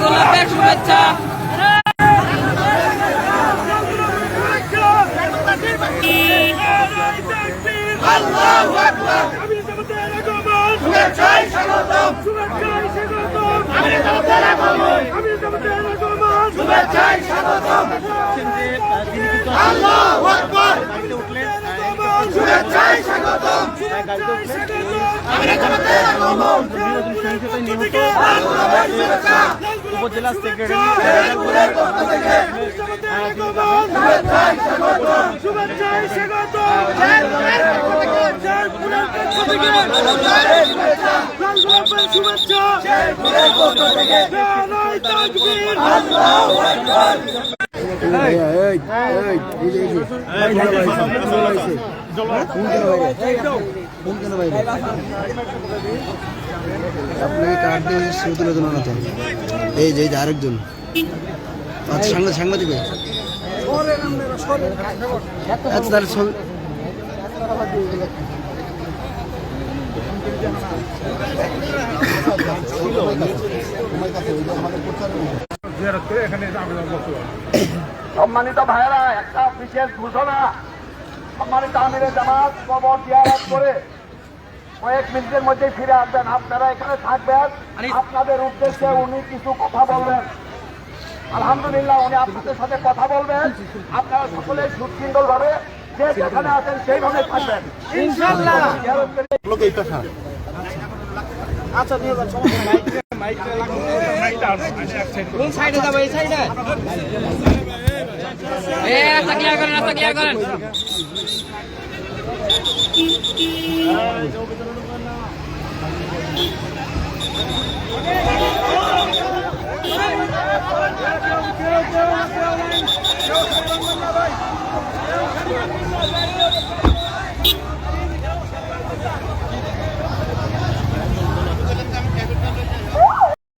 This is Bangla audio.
গোলাপের শুভেচ্ছা আল্লাহু আকবার শুভেচ্ছায় স্বাগতম শুভেচ্ছায় স্বাগতম আল্লাহু আকবার শুভেচ্ছায় স্বাগতম আমির জামাতের আগমন লাল গোলাপের শুভেচ্ছা উপজেলা সেক্রেটারি শেরপুরের পক্ষ থেকে শুভেচ্ছায় স্বাগতম শুভেচ্ছায় স্বাগত শেরপুরের পক্ষ থেকে আল্লাহু আকবার আপনাকে কার্ড দিয়ে ছবি তুলে তো এই যে আরেকজন। সাংবাদিক সাংবাদিক। আচ্ছা সম্মানিত ভাইয়েরা, একটা বিশেষ ঘোষণা। সম্মানিত আমিরের জামাত করে। কয়েক মিনিটের মধ্যে ফিরে আসবেন। আপনারা এখানে থাকবেন। আপনাদের উদ্দেশ্যে উনি কিছু কথা বলবেন। আলহামদুলিল্লাহ উনি আপনাদের সাথে কথা বলবেন। আপনারা সকলে সুশৃঙ্খল ভাবে যে যেখানে আছেন সেইভাবে থাকবেন। ইনশাল্লাহ এ রাস্তা ক্লিয়ার করেন রাস্তা ক্লিয়ার করেন। আল্লাহু